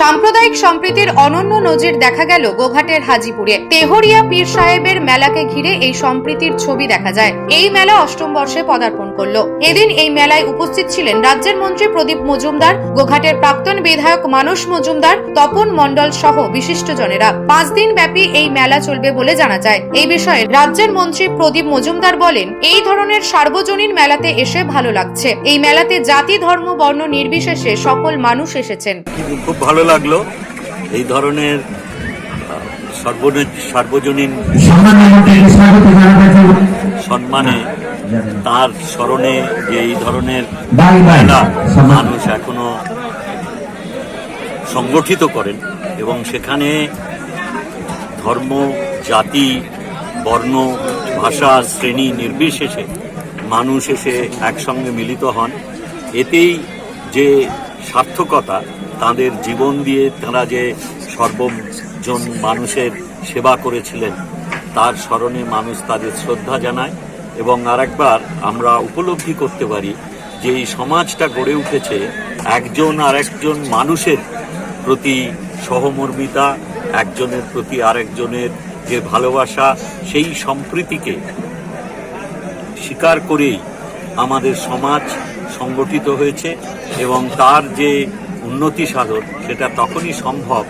সাম্প্রদায়িক সম্প্রীতির অনন্য নজির দেখা গেল গোঘাটের হাজিপুরে। তেহরিয়া পীর সাহেবের মেলাকে ঘিরে এই সম্প্রীতির ছবি দেখা যায়। এই মেলা অষ্টম বর্ষে পদার্পণ করল। এদিন এই মেলায় উপস্থিত ছিলেন রাজ্যের মন্ত্রী প্রদীপ মজুমদার গোঘাটের প্রাক্তন বিধায়ক মানুষ মজুমদার তপন মণ্ডল সহ বিশিষ্ট বিশিষ্টজনেরা। পাঁচ দিন ব্যাপী এই মেলা চলবে বলে জানা যায়। এই বিষয়ে রাজ্যের মন্ত্রী প্রদীপ মজুমদার বলেন এই ধরনের সার্বজনীন মেলাতে এসে ভালো লাগছে। এই মেলাতে জাতি ধর্ম বর্ণ নির্বিশেষে সকল মানুষ এসেছেন। খুব ভালো লাগল এই ধরনের সর্বজনীন সম্মানে তার স্মরণে যে এই ধরনের মেলা মানুষ এখনও সংগঠিত করেন এবং সেখানে ধর্ম জাতি বর্ণ ভাষা শ্রেণি নির্বিশেষে মানুষ এসে একসঙ্গে মিলিত হন। এতেই যে সার্থকতা তাদের জীবন দিয়ে তারা যে সর্বজন মানুষের সেবা করেছিলেন তার স্মরণে মানুষ তাদের শ্রদ্ধা জানায়। এবং আরেকবার আমরা উপলব্ধি করতে পারি যে এই সমাজটা গড়ে উঠেছে একজন আর একজন মানুষের প্রতি সহমর্মিতা, একজনের প্রতি আরেকজনের যে ভালোবাসা, সেই সম্প্রীতিকে স্বীকার করেই আমাদের সমাজ সংগঠিত হয়েছে এবং তার যে উন্নতি সাধন সেটা তখনই সম্ভব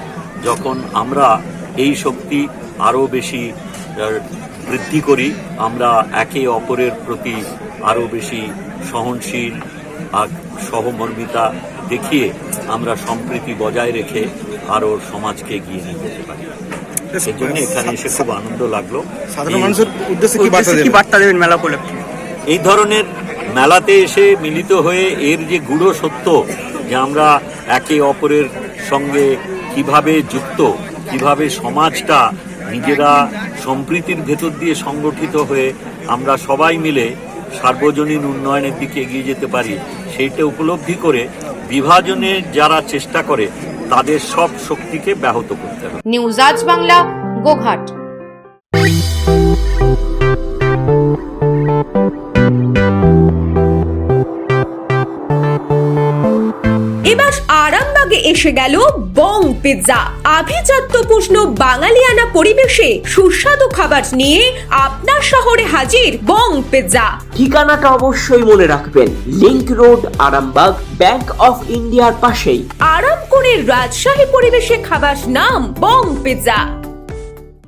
যখন আমরা এই শক্তি আরও বেশি বৃদ্ধি করি আমরা একে অপরের প্রতি আরও বেশি সহনশীল আর সহমর্মিতা দেখিয়ে আমরা সম্প্রীতি বজায় রেখে আরও সমাজকে এগিয়ে নিয়ে যেতে পারি। সেই জন্য এখানে এসে খুব আনন্দ লাগল। সাধারণ এই- মানুষের উদ্দেশ্যে কি বার্তা উদ্দেশ্যে কি দেবেন? বার্তা দেবেন মেলা উপলক্ষে? এই ধরনের মেলাতে এসে মিলিত হয়ে এর যে গূঢ় সত্য যে আমরা একে অপরের সঙ্গে কীভাবে যুক্ত কীভাবে সমাজটা নিজেরা সম্প্রীতির ভেতর দিয়ে সংগঠিত হয়ে আমরা সবাই মিলে সার্বজনীন উন্নয়নের দিকে এগিয়ে যেতে পারি, সেইটা উপলব্ধি করে বিভাজনের যারা চেষ্টা করে, তাদের সব শক্তিকে ব্যাহত করতে হবে। নিউজ আজ বাংলা, গোঘাট। এবার আরামবাগে এসে গেল বং পিৎজা। আভিজাত্য প্রশ্ন বাঙালিয়ানা পরিবেশে সুস্বাদু খাবার নিয়ে আপনার শহরে হাজির বং পিৎজা। ঠিকানাটা অবশ্যই মনে রাখবেন link road Arambagh bank of ইন্ডিয়ার পাশেই। আরাম করে রাজশাহী পরিবেশে খাবার নাম বং পিৎজা।